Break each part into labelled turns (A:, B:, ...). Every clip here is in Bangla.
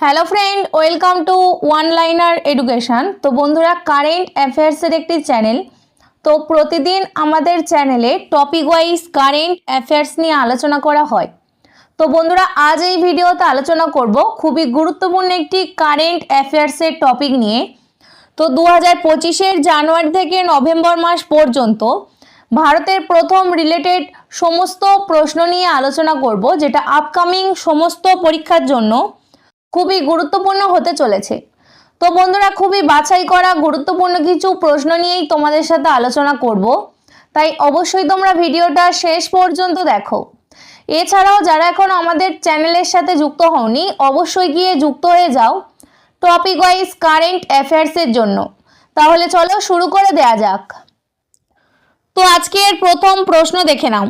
A: Hello friend welcome to one liner education তো বন্ধুরা কারেন্ট অ্যাফেয়ার্সের একটি চ্যানেল তো প্রতিদিন আমাদের চ্যানেলে টপিক ওয়াইজ কারেন্ট অ্যাফেয়ার্স নিয়ে আলোচনা করা হয়। তো বন্ধুরা, আজ এই ভিডিওতে আলোচনা করব খুবই গুরুত্বপূর্ণ একটি কারেন্ট অ্যাফেয়ার্সের টপিক নিয়ে। তো দু হাজার পঁচিশের জানুয়ারি থেকে নভেম্বর মাস পর্যন্ত ভারতের প্রথম রিলেটেড সমস্ত প্রশ্ন নিয়ে আলোচনা করব, যেটা আপকামিং সমস্ত পরীক্ষার জন্য খুবই গুরুত্বপূর্ণ হতে চলেছে। তো বন্ধুরা, খুবই বাছাই করা গুরুত্বপূর্ণ কিছু প্রশ্ন নিয়েই তোমাদের সাথে আলোচনা করব। তাই অবশ্যই তোমরা ভিডিওটা শেষ পর্যন্ত দেখো। এছাড়াও যারা এখন আমাদের চ্যানেলের সাথে যুক্ত হওনি, অবশ্যই গিয়ে যুক্ত হয়ে যাও টপিক ওয়াইজ কারেন্ট অ্যাফেয়ার্সের জন্য। তাহলে চলো শুরু করে দেয়া যাক। তো আজকের প্রথম প্রশ্ন দেখে নাও।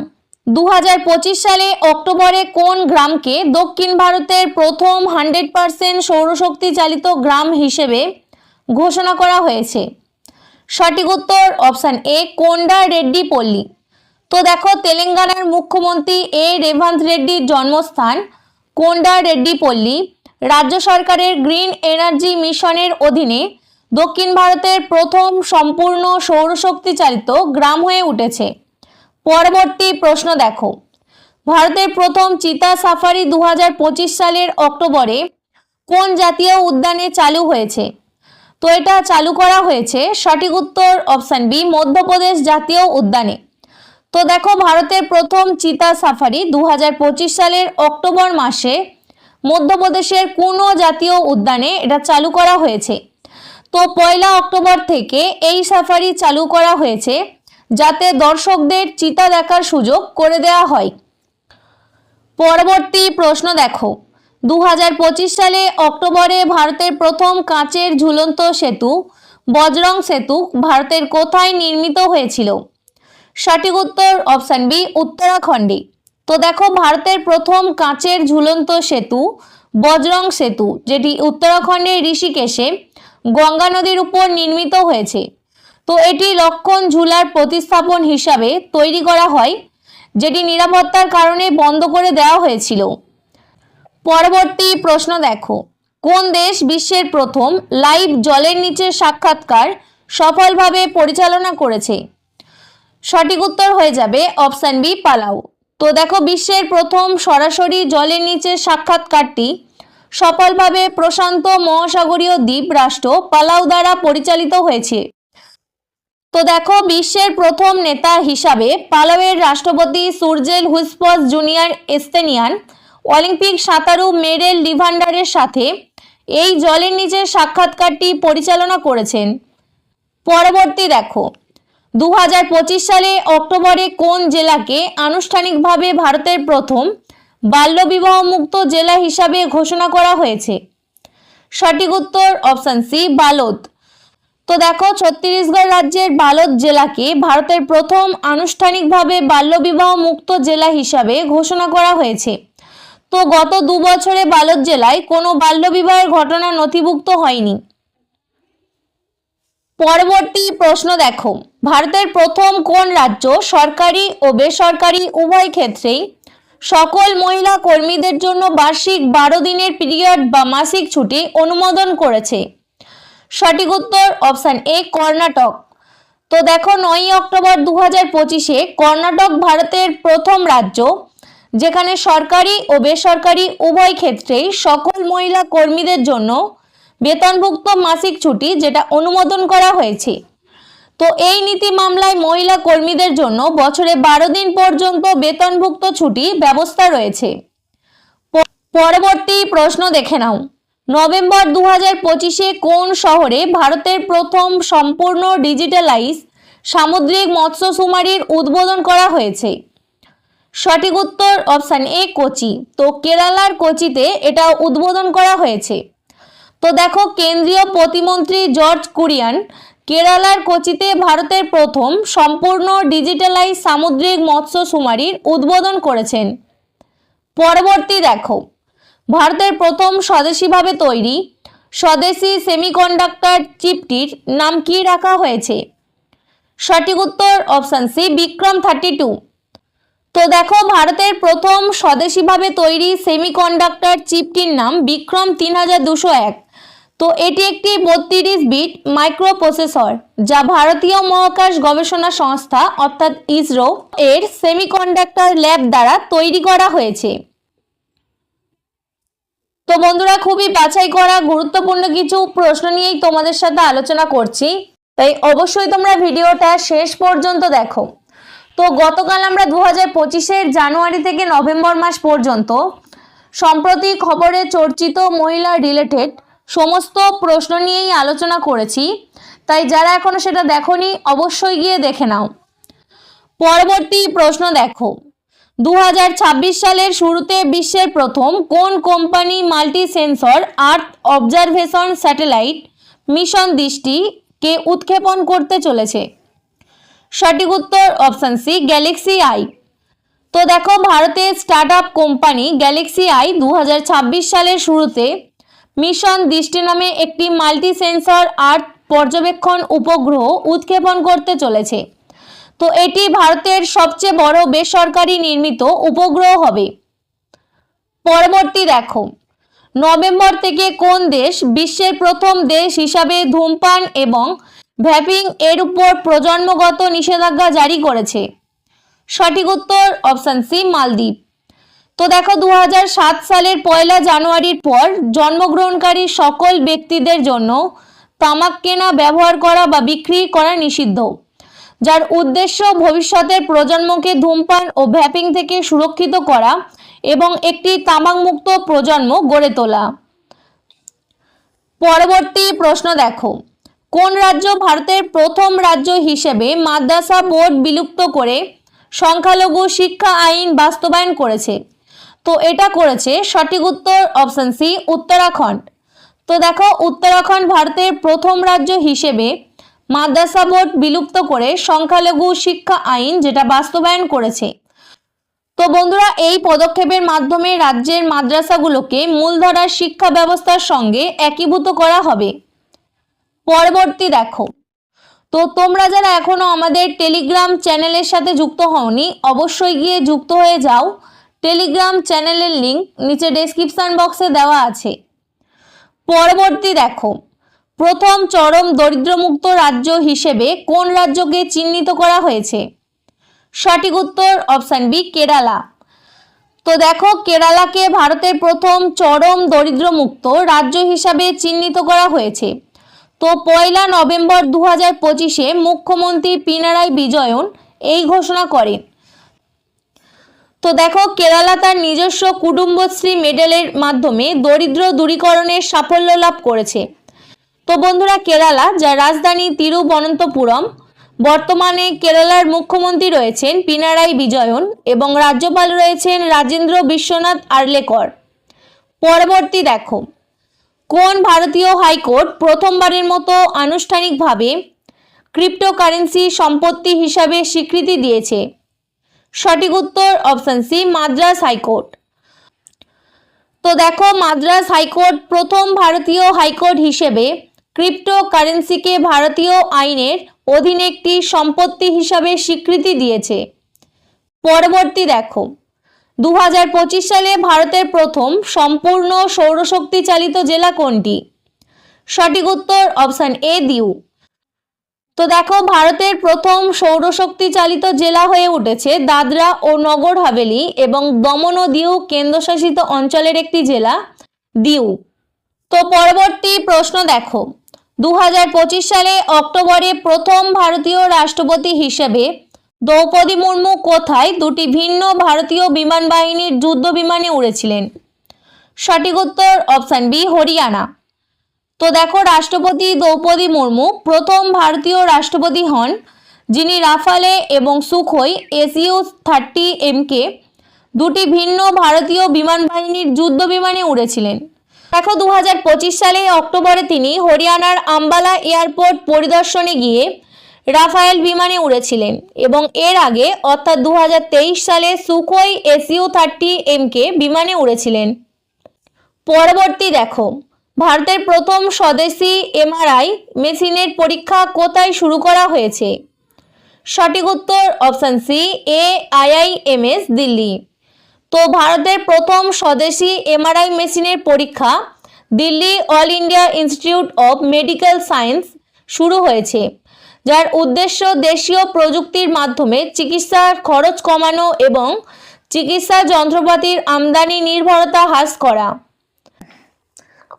A: দু হাজার পঁচিশ সালে অক্টোবরে কোন গ্রামকে দক্ষিণ ভারতের প্রথম হান্ড্রেড পারসেন্ট সৌরশক্তি চালিত গ্রাম হিসেবে ঘোষণা করা হয়েছে? সঠিক উত্তর অপশান এ, কোন্ডা রেড্ডি পল্লী। তো দেখো, তেলেঙ্গানার মুখ্যমন্ত্রী এ, রেভান্ত রেড্ডির জন্মস্থান কোন্ডা রেড্ডি পল্লী। রাজ্য সরকারের গ্রিন এনার্জি মিশনের অধীনে দক্ষিণ ভারতের প্রথম সম্পূর্ণ সৌরশক্তি চালিত গ্রাম হয়ে উঠেছে। পরবর্তী প্রশ্ন দেখো। ভারতের প্রথম চিতা সাফারি দু হাজার পঁচিশ সালের অক্টোবরে কোন জাতীয় উদ্যানে চালু হয়েছে? তো এটা চালু করা হয়েছে সঠিক উত্তর অপশান বি মধ্যপ্রদেশ জাতীয় উদ্যানে। তো দেখো ভারতের প্রথম চিতা সাফারি দু হাজার পঁচিশ সালের অক্টোবর মাসে মধ্যপ্রদেশের কোনো জাতীয় উদ্যানে এটা চালু করা হয়েছে? তো পয়লা অক্টোবর থেকে এই সাফারি চালু করা হয়েছে যাতে দর্শকদের চিতা দেখার সুযোগ করে দেওয়া হয়। পরবর্তী প্রশ্ন দেখো। দু হাজার পঁচিশ সালে অক্টোবরে ভারতের প্রথম কাঁচের ঝুলন্ত সেতু, বজরং সেতু, ভারতের কোথায় নির্মিত হয়েছিল? সঠিক উত্তর অপশান বি উত্তরাখণ্ডে। তো দেখো, ভারতের প্রথম কাঁচের ঝুলন্ত সেতু, বজরং সেতু, যেটি উত্তরাখণ্ডের ঋষিকেশে গঙ্গা নদীর উপর নির্মিত হয়েছে। তো এটি লক্ষণ ঝুলার প্রতিস্থাপন হিসাবে তৈরি করা হয়, যেটি নিরাপত্তার কারণে বন্ধ করে দেওয়া হয়েছিল। পরবর্তী প্রশ্ন দেখো। কোন দেশ বিশ্বের প্রথম লাইভ জলের নিচে সাক্ষাৎকার সফলভাবে পরিচালনা করেছে? সঠিক উত্তর হয়ে যাবে অপশান বি, পালাও। তো দেখো, বিশ্বের প্রথম সরাসরি জলের নিচে সাক্ষাৎকারটি সফলভাবে প্রশান্ত মহাসাগরীয় দ্বীপ রাষ্ট্র পালাউ দ্বারা পরিচালিত হয়েছে। তো দেখো, বিশ্বের প্রথম নেতা হিসাবে পালাউয়ের রাষ্ট্রপতি Surangel Whipps junior Estonian Olympic সাঁতারু মেডেল লিভান্ডারের সাথে এই জলের নিচে সাক্ষাৎকারটি পরিচালনা করেছেন। পরবর্তী দেখো দু হাজার পঁচিশ সালে অক্টোবরে কোন জেলাকে আনুষ্ঠানিকভাবে ভারতের প্রথম বাল্যবিবাহ মুক্ত জেলা হিসাবে ঘোষণা করা হয়েছে? সঠিক উত্তর অপশান সি, বালোদ। তো দেখো, ছত্তিশগড় রাজ্যের বালদ জেলাকে ভারতের প্রথম আনুষ্ঠানিকভাবে বাল্যবিবাহ মুক্ত জেলা হিসাবে ঘোষণা করা হয়েছে। তো গত দু বছরে বালদ জেলায় কোনো বাল্যবিবাহের ঘটনা নথিভুক্ত হয়নি। পরবর্তী প্রশ্ন দেখো, ভারতের প্রথম কোন রাজ্য, সরকারি ও বেসরকারি উভয় ক্ষেত্রেই সকল মহিলা কর্মীদের জন্য বার্ষিক বারো দিনের পিরিয়ড বা মাসিক ছুটি অনুমোদন করেছে? সঠিক উত্তর অপশান এ, কর্ণাটক। তো দেখো নয়ই অক্টোবর দু হাজার পঁচিশে কর্ণাটক ভারতের প্রথম রাজ্য, যেখানে সরকারি ও বেসরকারি উভয় ক্ষেত্রেই সকল মহিলা কর্মীদের জন্য বেতনভুক্ত মাসিক ছুটি যেটা অনুমোদন করা হয়েছে। তো এই নীতি মামলায় মহিলা কর্মীদের জন্য বছরে বারো দিন পর্যন্ত বেতনভুক্ত ছুটি ব্যবস্থা রয়েছে। পরবর্তী প্রশ্ন দেখে নাও। নভেম্বর দু হাজার পঁচিশে কোন শহরে ভারতের প্রথম সম্পূর্ণ ডিজিটালাইজ সামুদ্রিক মৎস্য সুমারির উদ্বোধন করা হয়েছে? সঠিক উত্তর অপশান এ, কোচি। তো কেরালার কোচিতে এটা উদ্বোধন করা হয়েছে। তো দেখো, কেন্দ্রীয় প্রতিমন্ত্রী জর্জ কুরিয়ান কেরালার কোচিতে ভারতের প্রথম সম্পূর্ণ ডিজিটালাইজ সামুদ্রিক মৎস্য সুমারির উদ্বোধন করেছেন। পরবর্তী দেখো। ভারতের প্রথম স্বদেশীভাবে তৈরি স্বদেশি সেমিকন্ডাক্টর চিপটির নাম কি রাখা হয়েছে? সঠিক উত্তর option C, Vikram thirty two. তো দেখো, ভারতের প্রথম স্বদেশীভাবে তৈরি সেমিকন্ডাক্টর চিপটির নাম বিক্রম তিন হাজার দুশো এক। তো এটি একটি বত্রিশ বিট মাইক্রো প্রসেসর যা ভারতীয় মহাকাশ গবেষণা সংস্থা, অর্থাৎ ইসরো, এর সেমিকন্ডাক্টর ল্যাব দ্বারা তৈরি করা হয়েছে। তো বন্ধুরা, খুবই বাছাই করা গুরুত্বপূর্ণ কিছু প্রশ্ন নিয়েই তোমাদের সাথে আলোচনা করছি। তাই অবশ্যই তোমরা ভিডিওটা শেষ পর্যন্ত দেখো। তো গতকাল আমরা দু হাজার পঁচিশের জানুয়ারি থেকে নভেম্বর মাস পর্যন্ত সম্প্রতি খবরে চর্চিত মহিলা রিলেটেড সমস্ত প্রশ্ন নিয়েই আলোচনা করেছি। তাই যারা এখনও সেটা দেখোনি, অবশ্যই গিয়ে দেখে নাও। পরবর্তী প্রশ্ন দেখো। দু হাজার ছাব্বিশ সালের শুরুতে বিশ্বের প্রথম কোন company multi sensor earth observation satellite mission দৃষ্টিকে উৎক্ষেপণ করতে চলেছে? সঠিক উত্তর অপশান সি, গ্যালাক্সি আই। তো দেখো ভারতের startup company Galaxy Eye দু হাজার ছাব্বিশ সালের শুরুতে মিশন দৃষ্টি নামে একটি মাল্টি সেন্সর আর্থ পর্যবেক্ষণ উপগ্রহ উৎক্ষেপণ করতে চলেছে। তো এটি ভারতের সবচেয়ে বড় বেসরকারি নির্মিত উপগ্রহ হবে। পরবর্তী দেখো, নভেম্বর থেকে কোন দেশ বিশ্বের প্রথম দেশ হিসাবে ধূমপান এবং ভ্যাপিং এর উপর প্রজন্মগত নিষেধাজ্ঞা জারি করেছে? সঠিক উত্তর অপশান সি, মালদ্বীপ। তো দেখো দু হাজার সাত সালের পয়লা জানুয়ারির পর জন্মগ্রহণকারী সকল ব্যক্তিদের জন্য তামাক কেনা, ব্যবহার করা বা বিক্রি করা নিষিদ্ধ। যার উদ্দেশ্য ভবিষ্যতের প্রজন্মকে ধূমপান ও ভ্যাপিং থেকে সুরক্ষিত করা এবং একটি তামাকমুক্ত প্রজন্ম গড়ে তোলা। পরবর্তী প্রশ্ন দেখো। কোন রাজ্য ভারতের প্রথম রাজ্য হিসেবে মাদ্রাসা বোর্ড বিলুপ্ত করে সংখ্যালঘু শিক্ষা আইন বাস্তবায়ন করেছে? তো এটা করেছে সঠিক উত্তর অপশন সি, উত্তরাখণ্ড। তো দেখো, উত্তরাখণ্ড ভারতের প্রথম রাজ্য হিসেবে মাদ্রাসা বোর্ড বিলুপ্ত করে সংখ্যালঘু শিক্ষা আইন যেটা বাস্তবায়ন করেছে। তো বন্ধুরা, এই পদক্ষেপের মাধ্যমে রাজ্যের মাদ্রাসাগুলোকে মূলধারার শিক্ষা ব্যবস্থার সঙ্গে একীভূত করা হবে। পরবর্তী দেখো। তো তোমরা যারা এখনও আমাদের টেলিগ্রাম চ্যানেলের সাথে যুক্ত হওনি, অবশ্যই গিয়ে যুক্ত হয়ে যাও। টেলিগ্রাম চ্যানেলের লিংক নিচে ডেসক্রিপশন বক্সে দেওয়া আছে। পরবর্তী দেখো। প্রথম চরম দরিদ্রমুক্ত রাজ্য হিসেবে কোন রাজ্যকে চিহ্নিত করা হয়েছে? সঠিক উত্তর অপশান বি, কেরালা। তো দেখো, কেরালাকে ভারতের প্রথম চরম দরিদ্রমুক্ত রাজ্য হিসাবে চিহ্নিত করা হয়েছে। তো পয়লা নভেম্বর দু হাজার পঁচিশে মুখ্যমন্ত্রী পিনারাই বিজয়ন এই ঘোষণা করেন। তো দেখো, কেরালা তার নিজস্ব কুটুম্বশ্রী মেডেলের মাধ্যমে দরিদ্র দূরীকরণের সাফল্য লাভ করেছে। তো বন্ধুরা, কেরালা, যার রাজধানী তিরুবনন্তপুরম, বর্তমানে কেরালার মুখ্যমন্ত্রী রয়েছেন পিনারাই বিজয়ন এবং রাজ্যপাল রয়েছেন রাজেন্দ্র বিশ্বনাথ আর্লেকর। পরবর্তী দেখো, কোন ভারতীয় হাইকোর্ট প্রথমবারের মতো আনুষ্ঠানিকভাবে ক্রিপ্টোকারেন্সি সম্পত্তি হিসাবে স্বীকৃতি দিয়েছে? সঠিক উত্তর, অপশন সি, মাদ্রাস হাইকোর্ট। তো দেখো, মাদ্রাস হাইকোর্ট প্রথম ভারতীয় হাইকোর্ট হিসেবে ক্রিপ্টোকারেন্সিকে ভারতীয় আইনের অধীনে একটি সম্পত্তি হিসাবে স্বীকৃতি দিয়েছে। পরবর্তী দেখো। দু হাজার পঁচিশ সালে ভারতের প্রথম সম্পূর্ণ সৌরশক্তি চালিত জেলা কোনটি? সঠিক উত্তর অপশান এ, দিউ। তো দেখো, ভারতের প্রথম সৌরশক্তি চালিত জেলা হয়ে উঠেছে দাদরা ও নগর হাভেলি এবং দমন ও দিউ কেন্দ্রশাসিত অঞ্চলের একটি জেলা, দিউ। তো পরবর্তী প্রশ্ন দেখো। দু হাজার পঁচিশ সালে অক্টোবরে প্রথম ভারতীয় রাষ্ট্রপতি হিসেবে দ্রৌপদী মুর্মু কোথায় দুটি ভিন্ন ভারতীয় বিমান বাহিনীর যুদ্ধ বিমানে উড়েছিলেন? সঠিক উত্তর অপশান বি, হরিয়ানা। তো দেখো, রাষ্ট্রপতি দ্রৌপদী মুর্মু প্রথম ভারতীয় রাষ্ট্রপতি হন যিনি রাফালে এবং সুখোই এসইউ থার্টি এমকে দুটি ভিন্ন ভারতীয় বিমান বাহিনীর যুদ্ধ বিমানে উড়েছিলেন। দেখো দু হাজার পঁচিশ সালে অক্টোবরে তিনি হরিয়ানার আম্বালা এয়ারপোর্ট পরিদর্শনে গিয়ে রাফায়েল বিমানে উড়েছিলেন এবং এর আগে অর্থাৎ দু হাজার তেইশ সালে সুখোই এসইউ থার্টি এমকে বিমানে উড়েছিলেন। পরবর্তী দেখো, ভারতের প্রথম স্বদেশি এমআরআই মেশিনের পরীক্ষা কোথায় শুরু করা হয়েছে? সঠিক উত্তর option C, A, AIIMS, Delhi. তো ভারতের প্রথম স্বদেশি এমআরআই মেশিনের পরীক্ষা Delhi All India Institute of Medical Science শুরু হয়েছে, যার উদ্দেশ্য দেশীয় প্রযুক্তির মাধ্যমে চিকিৎসার খরচ কমানো এবং চিকিৎসা যন্ত্রপাতির আমদানি নির্ভরতা হ্রাস করা।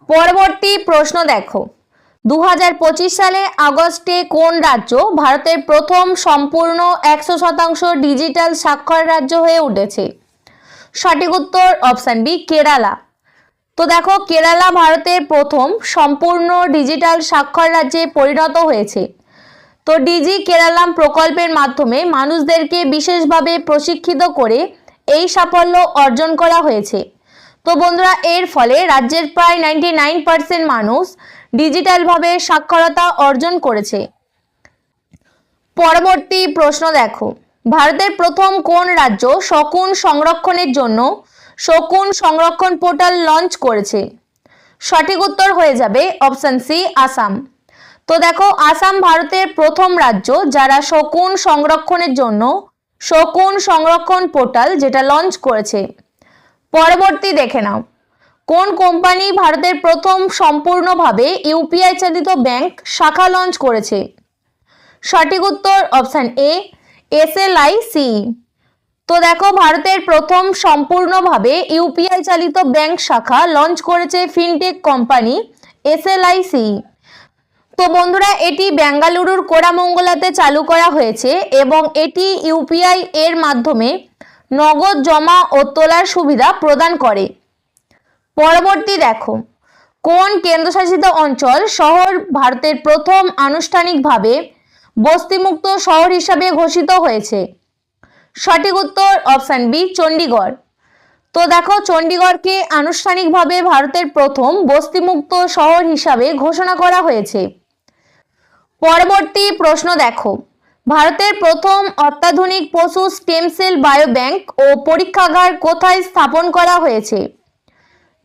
A: পরবর্তী প্রশ্ন দেখো দু হাজার পঁচিশ সালে আগস্টে কোন রাজ্য ভারতের প্রথম সম্পূর্ণ একশো শতাংশ ডিজিটাল স্বাক্ষর রাজ্য হয়ে উঠেছে? সঠিক উত্তর অপশান বি, কেরালা। তো দেখো, কেরালা ভারতের প্রথম সম্পূর্ণ ডিজিটাল স্বাক্ষর রাজ্যে পরিণত হয়েছে। তো ডিজি কেরালাম প্রকল্পের মাধ্যমে মানুষদেরকে বিশেষভাবে প্রশিক্ষিত করে এই সাফল্য অর্জন করা হয়েছে। তো বন্ধুরা, এর ফলে রাজ্যের প্রায় নাইনটি নাইন পার্সেন্ট মানুষ ডিজিটালভাবে সাক্ষরতা অর্জন করেছে। পরবর্তী প্রশ্ন দেখো। ভারতের প্রথম কোন রাজ্য শকুন সংরক্ষণের জন্য শকুন সংরক্ষণ পোর্টাল লঞ্চ করেছে? সঠিক উত্তর হয়ে যাবে অপশান সি, আসাম। তো দেখো, আসাম ভারতের প্রথম রাজ্য যারা শকুন সংরক্ষণের জন্য শকুন সংরক্ষণ পোর্টাল যেটা লঞ্চ করেছে। পরবর্তী দেখে নাও। কোন কোম্পানি ভারতের প্রথম সম্পূর্ণভাবে ইউপিআই চালিত ব্যাংক শাখা লঞ্চ করেছে? সঠিক উত্তর অপশান এ এসএলআইসি। তো দেখো, ভারতের প্রথম সম্পূর্ণভাবে ইউপিআই চালিত ব্যাংক শাখা লঞ্চ করেছে ফিনটেক কোম্পানি এসএলআইসি। তো বন্ধুরা, এটি বেঙ্গালুরুর কোরামঙ্গলাতে চালু করা হয়েছে এবং এটি ইউপিআই এর মাধ্যমে নগদ জমা ও তোলার সুবিধা প্রদান করে। পরবর্তী দেখো, কোন কেন্দ্রশাসিত অঞ্চল শহর ভারতের প্রথম আনুষ্ঠানিকভাবে বস্তিমুক্ত শহর হিসাবে ঘোষিত হয়েছে। সঠিক উত্তর অপশান বি, চণ্ডীগড়। তো দেখো, চণ্ডীগড়কে আনুষ্ঠানিকভাবে ভারতের প্রথম বস্তিমুক্ত শহর হিসাবে ঘোষণা করা হয়েছে। পরবর্তী প্রশ্ন দেখো, ভারতের প্রথম অত্যাধুনিক পশু স্টেম সেল বায়োব্যাংক ও পরীক্ষাগার কোথায় স্থাপন করা হয়েছে?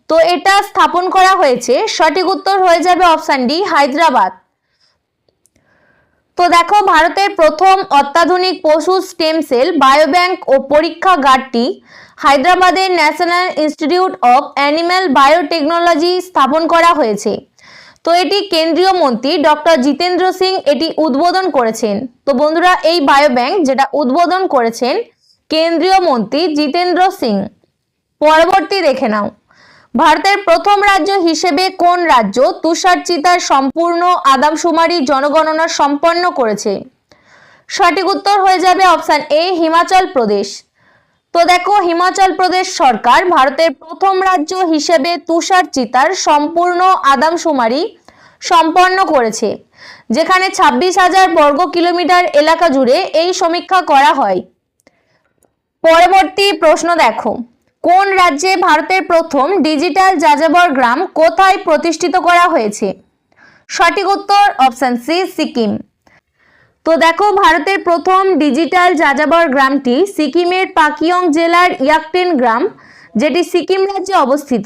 A: তো এটা স্থাপন করা হয়েছে, সঠিক উত্তর হয়ে যাবে অপশান ডি, হায়দ্রাবাদ। তো দেখো, ভারতের প্রথম অত্যাধুনিক পশু স্টেম সেল, বায়োব্যাংক ও পরীক্ষাগারটি হায়দ্রাবাদের National Institute of Animal Biotechnology স্থাপন করা হয়েছে। তো এটি কেন্দ্রীয় মন্ত্রী ডক্টর জিতেন্দ্র সিং এটি উদ্বোধন করেছেন। তো বন্ধুরা, এই বায়োব্যাংক যেটা উদ্বোধন করেছেন কেন্দ্রীয় মন্ত্রী জিতেন্দ্র সিং। পরবর্তী দেখে নাও। ভারতের প্রথম রাজ্য হিসেবে কোন রাজ্য? তুষার চিতার সম্পূর্ণ আদমশুমারি জনগণনা সম্পন্ন করেছে। সঠিক উত্তর হয়ে যাবে অপশান এ, হিমাচল প্রদেশ। তো দেখো, হিমাচল প্রদেশ সরকার ভারতের প্রথম রাজ্য হিসেবে তুষার চিতার সম্পূর্ণ আদমশুমারি সম্পন্ন করেছে। যেখানে ছাব্বিশ হাজার বর্গ কিলোমিটার এলাকা জুড়ে এই সমীক্ষা করা হয়। পরবর্তী প্রশ্ন দেখো। কোন রাজ্যে ভারতের প্রথম ডিজিটাল যাযাবর গ্রাম কোথায় প্রতিষ্ঠিত করা হয়েছে? সঠিক উত্তর অপশান সি, সিকিম। তো দেখো, ভারতের প্রথম ডিজিটাল যাযাবর গ্রামটি সিকিমের পাকিয়ং জেলার ইয়াকটেন গ্রাম, যেটি সিকিম রাজ্যে অবস্থিত।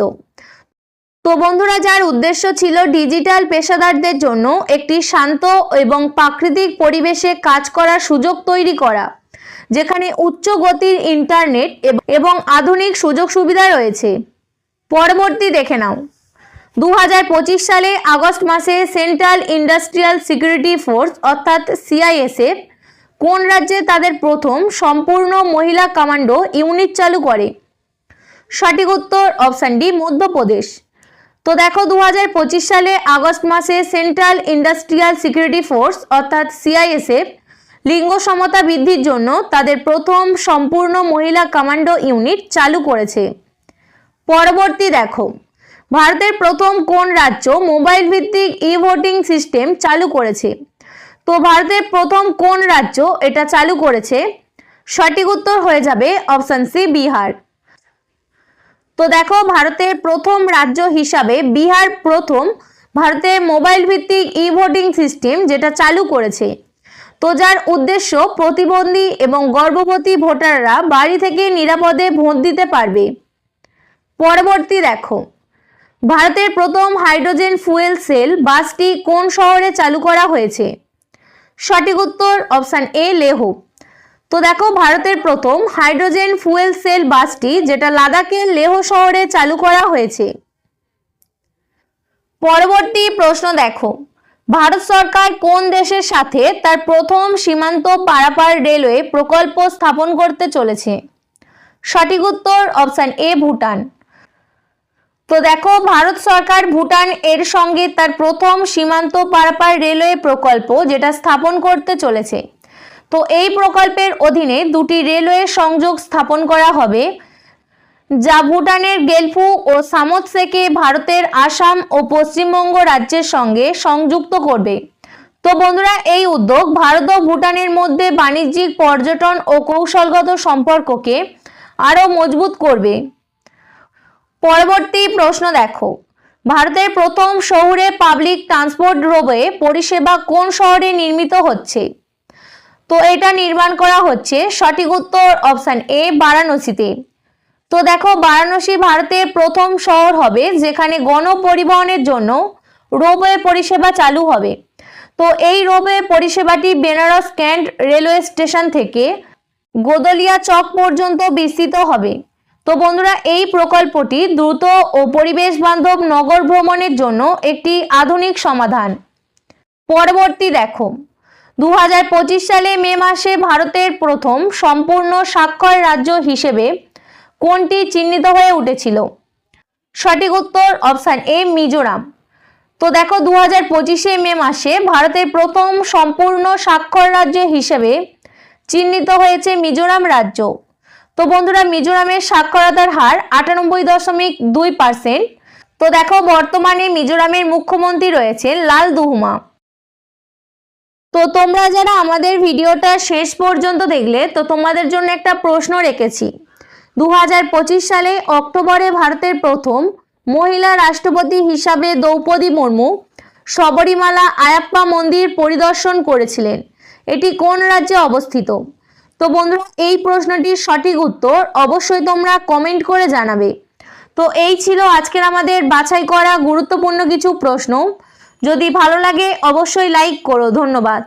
A: তো বন্ধুরা, যার উদ্দেশ্য ছিল ডিজিটাল পেশাদারদের জন্য একটি শান্ত এবং প্রাকৃতিক পরিবেশে কাজ করার সুযোগ তৈরি করা। যেখানে উচ্চ গতির ইন্টারনেট এবং আধুনিক সুযোগ সুবিধা রয়েছে। পরবর্তী দেখে নাও। দু হাজার পঁচিশ সালে আগস্ট মাসে সেন্ট্রাল ইন্ডাস্ট্রিয়াল সিকিউরিটি ফোর্স, অর্থাৎ সিআইএসএফ, কোন রাজ্যে তাদের প্রথম সম্পূর্ণ মহিলা কমান্ডো ইউনিট চালু করে? সঠিক উত্তর অপশান ডি, মধ্যপ্রদেশ। তো দেখো দু হাজার পঁচিশ সালে আগস্ট মাসে সেন্ট্রাল ইন্ডাস্ট্রিয়াল সিকিউরিটি ফোর্স, অর্থাৎ সিআইএসএফ লিঙ্গ সমতা বৃদ্ধির জন্য তাদের প্রথম সম্পূর্ণ মহিলা কমান্ডো ইউনিট চালু করেছে। পরবর্তী দেখো, ভারতের প্রথম কোন রাজ্য মোবাইল ভিত্তিক ই ভোটিং সিস্টেম চালু করেছে? তো ভারতের প্রথম কোন রাজ্য এটা চালু করেছে? সঠিক উত্তর হয়ে যাবে অপশান সি বিহার। তো দেখো, ভারতের প্রথম রাজ্য হিসাবে বিহার প্রথম ভারতের মোবাইল ভিত্তিক ই ভোটিং সিস্টেম যেটা চালু করেছে। তো যার উদ্দেশ্য প্রতিবন্ধী এবং গর্ভবতী ভোটাররা বাড়ি থেকে নিরাপদে ভোট দিতে পারবে। পরবর্তী দেখো, ভারতের প্রথম হাইড্রোজেন ফুয়েল সেল বাসটি কোন শহরে চালু করা হয়েছে? সঠিক উত্তর অপশান এ, লেহ। তো দেখো, ভারতের প্রথম হাইড্রোজেন ফুয়েল সেল বাসটি যেটা লাদাখের লেহ শহরে চালু করা হয়েছে। পরবর্তী প্রশ্ন দেখো ভারত সরকার কোন দেশের সাথে তার প্রথম সীমান্ত পারাপার রেলওয়ে প্রকল্প স্থাপন করতে চলেছে? সঠিক উত্তর অপশান এ, ভুটান। তো দেখো, ভারত সরকার ভুটান এর সঙ্গে তার প্রথম সীমান্ত পারাপার রেলওয়ে প্রকল্প যেটা স্থাপন করতে চলেছে। তো এই প্রকল্পের অধীনে দুটি রেলওয়ে সংযোগ স্থাপন করা হবে। যা ভুটানের গেলফু ও সামোৎসেকে ভারতের আসাম ও পশ্চিমবঙ্গ রাজ্যের সঙ্গে সংযুক্ত করবে। তো বন্ধুরা, এই উদ্যোগ ভারত ও ভুটানের মধ্যে বাণিজ্যিক পর্যটন ও কৌশলগত সম্পর্ককে আরও মজবুত করবে। পরবর্তী প্রশ্ন দেখো। ভারতের প্রথম শহুরে পাবলিক ট্রান্সপোর্ট রোবে পরিষেবা কোন শহরে নির্মিত হচ্ছে? তো এটা নির্মাণ করা হচ্ছে সঠিক উত্তর অপশান এ, বারাণসীতে। তো দেখো, বারাণসী ভারতের প্রথম শহর হবে যেখানে গণপরিবহনের জন্য রোপওয়ে পরিষেবা চালু হবে। তো এই রোপওয়ে পরিষেবাটি বেনারস ক্যান্ট রেলওয়ে স্টেশন থেকে গোদলিয়া চক পর্যন্ত বিস্তৃত হবে। তো বন্ধুরা, এই প্রকল্পটি দ্রুত ও পরিবেশ বান্ধব নগর ভ্রমণের জন্য একটি আধুনিক সমাধান। পরবর্তী দেখো দু হাজার পঁচিশ সালে মে মাসে ভারতের প্রথম সম্পূর্ণ স্বাক্ষর রাজ্য হিসেবে কোনটি চিহ্নিত হয়ে উঠেছিল? সঠিক উত্তর অপশান এ, মিজোরাম। তো দেখো দু হাজার পঁচিশে মে মাসে ভারতের প্রথম সম্পূর্ণ স্বাক্ষর রাজ্য হিসেবে চিহ্নিত হয়েছে মিজোরাম রাজ্য। তো বন্ধুরা, মিজোরামের সাক্ষরতার হার আটানব্বই দশমিক দুই পার্সেন্ট। তো দেখো, বর্তমানে মিজোরামের মুখ্যমন্ত্রী রয়েছে লাল দুহুমা। তো তোমরা যারা আমাদের ভিডিওটা শেষ পর্যন্ত দেখলে, তো তোমাদের জন্য একটা প্রশ্ন রেখেছি। দু হাজার পঁচিশ সালে অক্টোবরে ভারতের প্রথম মহিলা রাষ্ট্রপতি হিসাবে দ্রৌপদী মুর্মু শবরীমালা আয়াপ্পা মন্দির পরিদর্শন করেছিলেন। এটি কোন রাজ্যে অবস্থিত? তো বন্ধুরা, এই প্রশ্নটির সঠিক উত্তর অবশ্যই তোমরা কমেন্ট করে জানাবে। তো এই ছিল আজকের আমাদের বাছাই করা গুরুত্বপূর্ণ কিছু প্রশ্ন। যদি ভালো লাগে, অবশ্যই লাইক করো। ধন্যবাদ।